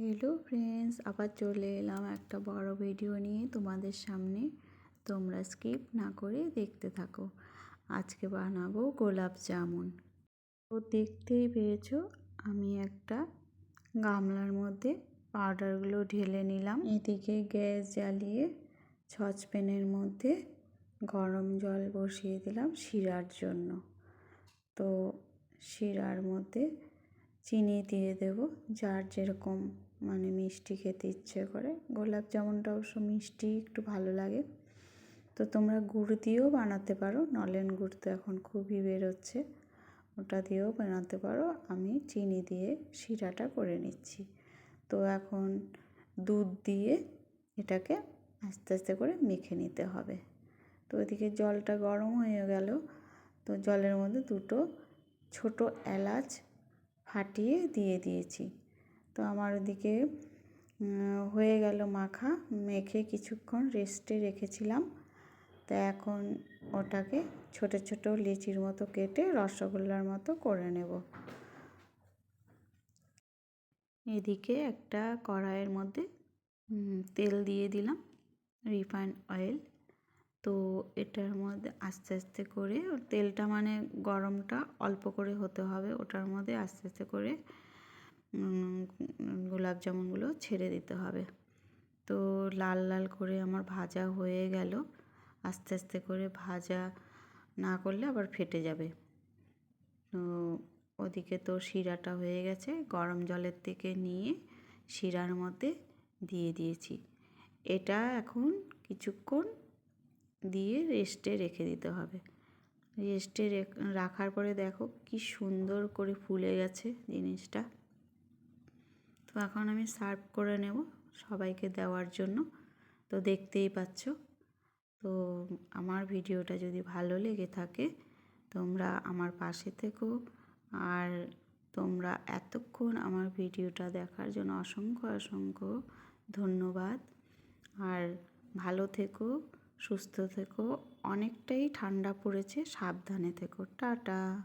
Hello friends আবার চলে এলাম একটা বড় ভিডিও নিয়ে তোমাদের সামনে। তোমরা স্কিপ না করে দেখতে থাকো। আজকে বানাবো গোলাপ জামুন। তো দেখতেই পেয়েছ, আমি একটা গামলার মধ্যে পাউডারগুলো ঢেলে নিলাম। এদিকে গ্যাস জ্বালিয়ে সসপ্যানের মধ্যে গরম জল বসিয়ে দিলাম শিরার জন্য। তো শিরার মধ্যে চিনি দিয়ে দেব, যার যেরকম মানে মিষ্টি খেতে ইচ্ছে করে। গোলাপ জামুনটা অবশ্য মিষ্টি, একটু ভালো লাগে। তো তোমরা গুড় দিয়েও বানাতে পারো, নলেন গুড় তো এখন খুবই বেরোচ্ছে। ওটা দিয়েও বানাতে পারো। আমি চিনি দিয়ে শিরাটা করে নিচ্ছি। তো এখন দুধ দিয়ে এটাকে আস্তে আস্তে করে মেখে নিতে হবে। তো ওইদিকে জলটা গরম হয়ে গেল। তো জলের মধ্যে দুটো ছোট এলাচ ফাটিয়ে দিয়ে দিয়েছি। তো আমার ওদিকে হয়ে গেল মাখা। মেখে কিছুক্ষণ রেস্টে রেখেছিলাম। তা এখন ওটাকে ছোট ছোট লিচির মতো কেটে রসগোল্লার মতো করে নেব। এদিকে একটা কড়াইয়ের মধ্যে তেল দিয়ে দিলাম রিফাইন্ড অয়েল তো এটার মধ্যে আস্তে আস্তে করে, তেলটা মানে গরমটা অল্প করে হতে হবে, ওটার মধ্যে আস্তে আস্তে করে গোলাপ জামুনগুলো ছেড়ে দিতে হবে। তো লাল লাল করে আমার ভাজা হয়ে গেল। আস্তে আস্তে করে ভাজা না করলে আবার ফেটে যাবে। তো ওদিকে তো শিরাটা হয়ে গেছে। গরম জলের থেকে নিয়ে শিরার মধ্যে দিয়ে দিয়েছি। এটা এখন কিছুক্ষণ দিয়ে রেস্টে রেখে দিতে হবে। রেস্টে রাখার পরে দেখো কি সুন্দর করে ফুলে গেছে জিনিসটা। তো এখন আমি সার্ভ করে নেব সবাইকে দেওয়ার জন্য। তো দেখতেই পাচ্ছ। তো আমার ভিডিওটা যদি ভালো লেগে থাকে তোমরা আমার পাশে থেকো। আর তোমরা এতক্ষণ আমার ভিডিওটা দেখার জন্য অসংখ্য অসংখ্য ধন্যবাদ। আর ভালো থেকো, সুস্থ থেকো। অনেকটাই ঠান্ডা পড়েছে, সাবধানে থেকো। টাটা।